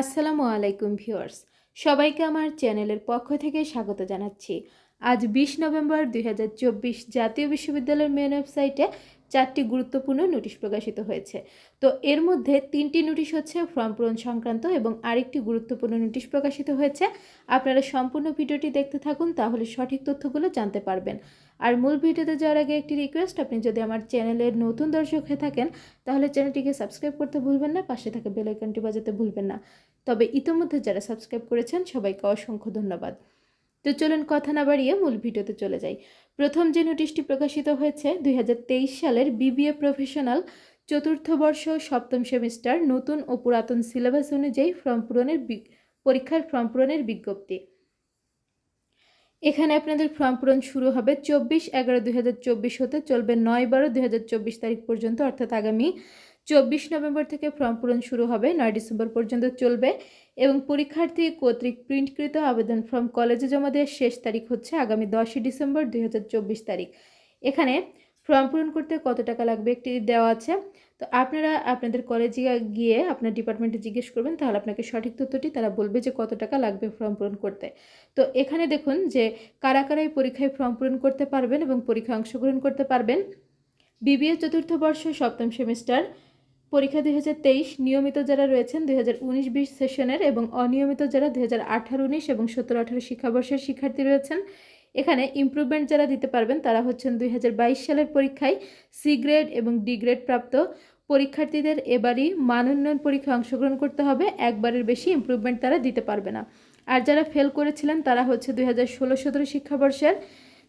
আসসালামু আলাইকুম ভিউয়ার্স। সবাইকে আমার চ্যানেলের পক্ষ থেকে স্বাগত জানাচ্ছি। আজ বিশ নভেম্বর দুই হাজার চব্বিশ জাতীয় বিশ্ববিদ্যালয়ের মেন ওয়েবসাইটে চারটি গুরুত্বপূর্ণ নোটিশ প্রকাশিত হয়েছে। তো এর মধ্যে তিনটি নোটিশ হচ্ছে ফর্ম পূরণ সংক্রান্ত এবং আরেকটি গুরুত্বপূর্ণ নোটিশ প্রকাশিত হয়েছে। আপনারা সম্পূর্ণ ভিডিওটি দেখতে থাকুন, তাহলে সঠিক তথ্যগুলো জানতে পারবেন। আর মূল ভিডিওতে যাওয়ার আগে একটি রিকোয়েস্ট আপনি যদি আমার চ্যানেলের নতুন দর্শক হয়ে থাকেন, তাহলে চ্যানেলটিকে সাবস্ক্রাইব করতে ভুলবেন না, পাশে থাকা বেল আইকনটি বাজাতে ভুলবেন না। তবে ইতোমধ্যে যারা সাবস্ক্রাইব করেছেন, সবাইকে অসংখ্য ধন্যবাদ। তো চলুন কথা না বাড়িয়ে মূল ভিডিওতে চলে যাই। প্রথম যে নোটিশটি প্রকাশিত হয়েছে দুই হাজার তেইশ সালের বিবিএ প্রফেশনাল চতুর্থ বর্ষ সপ্তম সেমিস্টার নতুন ও পুরাতন সিলেবাস অনুযায়ী ফর্ম পূরণের পরীক্ষার ফর্ম পূরণের বিজ্ঞপ্তি। এখানে আপনাদের ফর্ম পূরণ শুরু হবে চব্বিশ এগারো দুই হতে, চলবে নয় বারো দুই তারিখ পর্যন্ত, অর্থাৎ আগামী চব্বিশ নভেম্বর থেকে ফর্ম পূরণ শুরু হবে, নয় ডিসেম্বর পর্যন্ত চলবে। এবং পরীক্ষার্থী কর্তৃক প্রিন্টকৃত আবেদন ফর্ম কলেজে জমা দেওয়ার শেষ তারিখ হচ্ছে আগামী দশই ডিসেম্বর দুই হাজার চব্বিশ তারিখ। এখানে ফর্ম পূরণ করতে কত টাকা লাগবে একটি দেওয়া আছে। তো আপনারা আপনাদের কলেজে গিয়ে আপনার ডিপার্টমেন্টে জিজ্ঞেস করবেন, তাহলে আপনাকে সঠিক তথ্যটি তারা বলবে যে কত টাকা লাগবে ফর্ম পূরণ করতে। তো এখানে দেখুন যে কারা কারা এই পরীক্ষায় ফর্ম পূরণ করতে পারবেন এবং পরীক্ষায় অংশগ্রহণ করতে পারবেন। বিবিএ চতুর্থ বর্ষ সপ্তম সেমিস্টার পরীক্ষা দুই হাজার তেইশ, নিয়মিত যারা রয়েছেন দুই হাজার সেশনের এবং অনিয়মিত যারা দুই হাজার এবং সতেরো আঠারো শিক্ষাবর্ষের শিক্ষার্থী রয়েছেন, এখানে ইমপ্রুভমেন্ট যারা দিতে পারবেন তারা হচ্ছেন দুই হাজার বাইশ সালের পরীক্ষায় সি গ্রেড এবং ডি গ্রেড প্রাপ্ত। পরীক্ষার্থীদের এবারই মান উন্নয়ন পরীক্ষায় অংশগ্রহণ করতে হবে, একবারের বেশি ইমপ্রুভমেন্ট তারা দিতে পারবে না। আর যারা ফেল করেছিলেন তারা হচ্ছে দুই হাজার ষোলো সতেরো শিক্ষাবর্ষের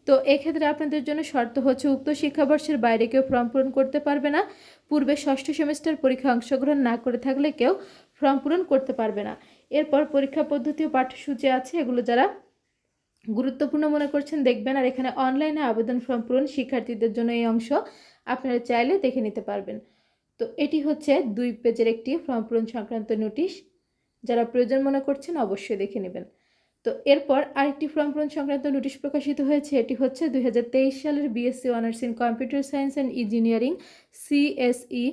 তো এক্ষেত্রে আপনাদের জন্য শর্ত হচ্ছে উক্ত শিক্ষাবর্ষের বাইরে কেউ ফর্ম পূরণ করতে পারবে না। পূর্বে ষষ্ঠ সেমিস্টার পরীক্ষায় অংশগ্রহণ না করে থাকলে কেউ ফর্ম পূরণ করতে পারবে না। এরপর পরীক্ষা পদ্ধতি ও পাঠ্যসূচি আছে, এগুলো যারা গুরুত্বপূর্ণ মনে করছেন দেখবেন। আর এখানে অনলাইনে আবেদন ফর্ম পূরণ শিক্ষার্থীদের জন্য এই অংশ আপনারা চাইলে দেখে নিতে পারবেন। তো এটি হচ্ছে দুই পেজের একটি ফর্ম পূরণ সংক্রান্ত নোটিশ। যারা প্রয়োজন মনে করছেন অবশ্যই দেখে নেবেন। তো এরপর আরেকটি ফর্ম পূরণ সংক্রান্ত নোটিশ প্রকাশিত হয়েছে। এটি হচ্ছে দুই হাজার তেইশ সালের BSc honours in computer science and engineering CSE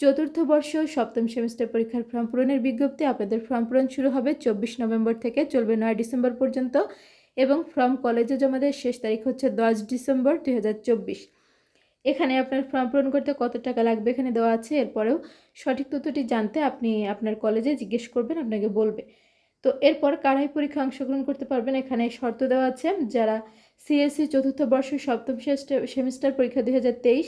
চতুর্থ বর্ষ, সপ্তম সেমিস্টার পরীক্ষার ফর্ম পূরণের বিজ্ঞপ্তি। আপনাদের ফর্ম পূরণ শুরু হবে চব্বিশ নভেম্বর থেকে, চলবে নয় ডিসেম্বর পর্যন্ত এবং ফর্ম কলেজে জমা দেওয়ার শেষ তারিখ হচ্ছে দশ ডিসেম্বর দু হাজার চব্বিশ। এখানে আপনার ফর্ম পূরণ করতে কত টাকা লাগবে এখানে দেওয়া আছে। এরপরেও সঠিক তথ্যটি জানতে আপনি আপনার কলেজে জিজ্ঞেস করবেন, আপনাকে বলবে। তো এরপর কারাই পরীক্ষা অংশগ্রহণ করতে পারবেন। এখানে শর্ত দেওয়া আছে, যারা সিএসসি চতুর্থ বর্ষ সপ্তম সেমিস্টার পরীক্ষা দুই হাজার তেইশ,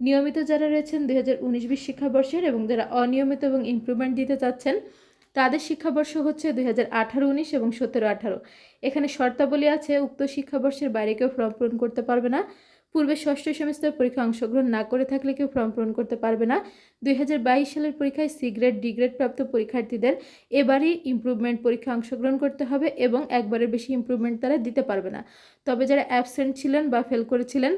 নিয়মিত যারা রয়েছেন দুই হাজার উনিশ বিশ শিক্ষাবর্ষের এবং যারা অনিয়মিত এবং ইমপ্রুভমেন্ট দিতে চাচ্ছেন, তাদের শিক্ষাবর্ষ হচ্ছে দুই হাজার আঠারো উনিশ এবং সতেরো আঠারো। এখানে শর্তাবলী আছে, উক্ত শিক্ষাবর্ষের বাইরে কেউ ফর্ম পূরণ করতে পারবে না। পূর্বে ষষ্ঠ সেমিস্টার পরীক্ষা অংশগ্রহণ না করে থাকলে কেউ ফর্ম পূরণ করতে পারবে না। দুই হাজার বাইশ সালের পরীক্ষায় সি গ্রেড, ডি গ্রেড প্রাপ্ত পরীক্ষার্থীদের এবারই ইমপ্রুভমেন্ট পরীক্ষা অংশগ্রহণ করতে হবে এবং একবারের বেশি ইমপ্রুভমেন্ট তারা দিতে পারবে না। তবে যারা অ্যাবসেন্ট ছিলেন বা ফেল করেছিলেন,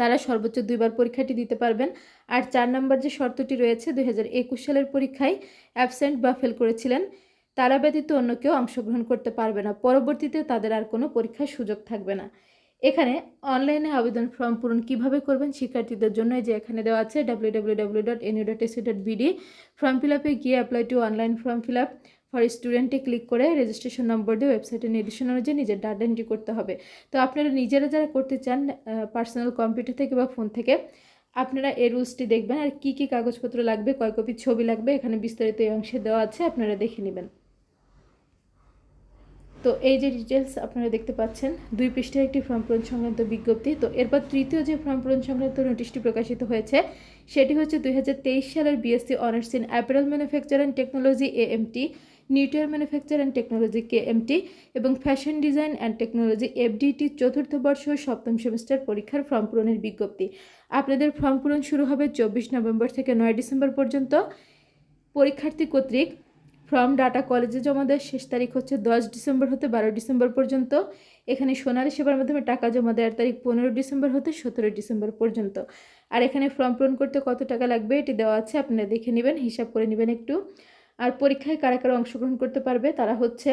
তারা সর্বোচ্চ দুইবার পরীক্ষাটি দিতে পারবেন। আর চার নম্বর যে শর্তটি রয়েছে দু হাজার একুশ সালের পরীক্ষায় অ্যাবসেন্ট বা ফেল করেছিলেন, তারা ব্যতীত অন্য কেউ অংশগ্রহণ করতে পারবে না। পরবর্তীতে তাদের আর কোনো পরীক্ষার সুযোগ থাকবে না। এখানে অনলাইনে আবেদন ফর্ম পূরণ কীভাবে করবেন শিক্ষার্থীদের জন্য যে এখানে দেওয়া আছে W W W dot NU dot AC dot BD form fill আপে গিয়ে apply to online form fill up for স্টুডেন্টে click করে রেজিস্ট্রেশন নম্বর দিয়ে ওয়েবসাইটের নির্দেশনা অনুযায়ী নিজের ডাটা এন্ট্রি করতে হবে। তো আপনারা নিজেরা যারা করতে চান পার্সোনাল কম্পিউটার থেকে বা ফোন থেকে, আপনারা এই রুলসটি দেখবেন আর কী কী কাগজপত্র লাগবে, কয় কপি ছবি লাগবে, এখানে বিস্তারিত এই অংশে দেওয়া আছে, আপনারা দেখে নেবেন। তো এই যে ডিটেলস আপনারা দেখতে পাচ্ছেন, দুই পৃষ্ঠের একটি ফর্ম পূরণ সংক্রান্ত বিজ্ঞপ্তি। তো এরপর তৃতীয় যে ফর্ম পূরণ সংক্রান্ত নোটিশটি প্রকাশিত হয়েছে, সেটি হচ্ছে দুই হাজার তেইশ সালের BSc honours in apparel manufacture and technology A AMT knitwear manufacture and technology K KMT এবং fashion design and technology FDT চতুর্থ বর্ষ সপ্তম সেমিস্টার পরীক্ষার ফর্ম পূরণের বিজ্ঞপ্তি। আপনাদের ফর্ম পূরণ শুরু হবে চব্বিশ নভেম্বর থেকে নয় ডিসেম্বর পর্যন্ত। পরীক্ষার্থী কর্তৃক ফর্ম ডাটা কলেজে জমা দেওয়ার শেষ তারিখ হচ্ছে দশ ডিসেম্বর হতে বারো ডিসেম্বর পর্যন্ত। এখানে সোনালী সেবার মাধ্যমে টাকা জমা দেওয়ার তারিখ পনেরো ডিসেম্বর হতে সতেরো ডিসেম্বর পর্যন্ত। আর এখানে ফর্ম পূরণ করতে কত টাকা লাগবে এটি দেওয়া আছে, আপনারা দেখে নেবেন, হিসাব করে নেবেন একটু। আর পরীক্ষায় কারা কারা অংশগ্রহণ করতে পারবে তারা হচ্ছে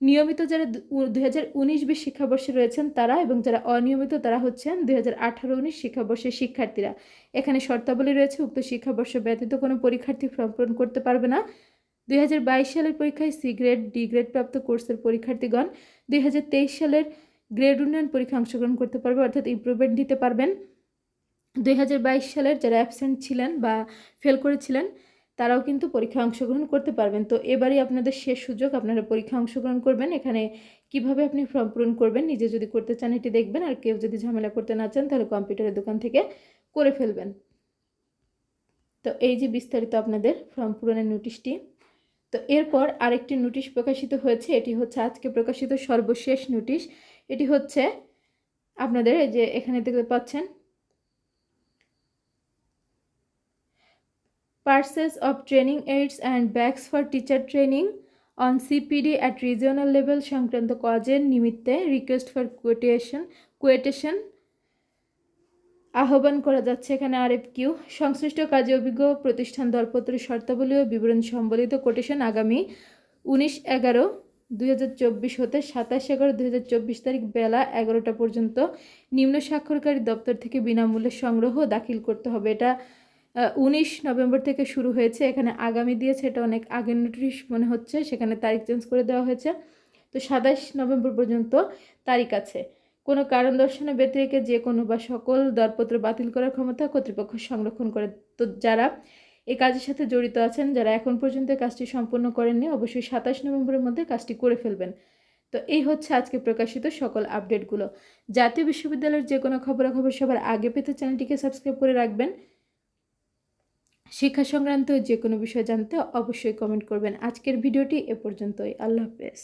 নিয়মিত যারা দুই হাজার উনিশ বিশ শিক্ষাবর্ষে রয়েছেন তারা এবং যারা অনিয়মিত তারা হচ্ছেন দুই হাজার আঠারো উনিশ শিক্ষাবর্ষের শিক্ষার্থীরা। এখানে শর্তাবলী রয়েছে, উক্ত শিক্ষাবর্ষ ব্যতীত কোনো পরীক্ষার্থী ফর্ম পূরণ করতে পারবে না। দুই হাজার বাইশ সালের পরীক্ষায় সি গ্রেড, ডি গ্রেড প্রাপ্ত কোর্সের পরীক্ষার্থীগণ দুই হাজার তেইশ সালের গ্রেড উন্নয়ন পরীক্ষা অংশগ্রহণ করতে পারবে, অর্থাৎ ইমপ্রুভমেন্ট দিতে পারবেন। দুই হাজার বাইশ সালের যারা অ্যাবসেন্ট ছিলেন বা ফেল করেছিলেন, তারাও কিন্তু পরীক্ষায় অংশগ্রহণ করতে পারবেন। তো এবারই আপনাদের শেষ সুযোগ, আপনারা পরীক্ষা অংশগ্রহণ করবেন। এখানে কীভাবে আপনি ফর্ম পূরণ করবেন, নিজে যদি করতে চান এটি দেখবেন, আর কেউ যদি ঝামেলা করতে না চান, তাহলে কম্পিউটারের দোকান থেকে করে ফেলবেন। তো এই যে বিস্তারিত আপনাদের ফর্ম পূরণের নোটিশটি তো এরপর আরেকটি নোটিশ প্রকাশিত হয়েছে, এটি হচ্ছে আজকে প্রকাশিত সর্বশেষ নোটিশ। এটি হচ্ছে আপনাদের যে এখানে দেখতে পাচ্ছেন। Purchase of training aids and bags for teacher training on CPD at regional level সংক্রান্ত কজের নিমিত্তে রিকোয়েস্ট ফর কোয়েটেশন কোয়েটেশন আহ্বান করা যাচ্ছে এখানে আরএফ কিউ। সংশ্লিষ্ট কাজে অভিজ্ঞ প্রতিষ্ঠান দরপত্র শর্তাবলী ও বিবরণ সম্বলিত কোটেশন আগামী উনিশ এগারো দুই হতে সাতাশ এগারো দুই তারিখ বেলা এগারোটা পর্যন্ত নিম্ন স্বাক্ষরকারী দপ্তর থেকে বিনামূল্যে সংগ্রহ দাখিল করতে হবে। এটা উনিশ নভেম্বর থেকে শুরু হয়েছে। এখানে আগামী দিয়েছে, এটা অনেক আগের নোটিশ মনে হচ্ছে। সেখানে তারিখ চেঞ্জ করে দেওয়া হয়েছে। তো সাতাশ নভেম্বর পর্যন্ত তারিখ আছে। কোনো কারণ দর্শনে ব্যতিরেকে যে কোনো বা সকল দরপত্র বাতিল করার ক্ষমতা কর্তৃপক্ষ সংরক্ষণ করে। তো যারা এই কাজের সাথে জড়িত আছেন, যারা এখন পর্যন্ত কাজটি সম্পূর্ণ করেননি, অবশ্যই সাতাশ নভেম্বরের মধ্যে কাজটি করে ফেলবেন। তো এই হচ্ছে আজকে প্রকাশিত সকল আপডেটগুলো। জাতীয় বিশ্ববিদ্যালয়ের যে কোনো খবরাখবর সবার আগে পেতে চ্যানেলটিকে সাবস্ক্রাইব করে রাখবেন। শিক্ষা সংক্রান্ত যে কোনো বিষয় জানতে অবশ্যই কমেন্ট করবেন। আজকের ভিডিওটি এ পর্যন্তই। আল্লাহ হাফেজ।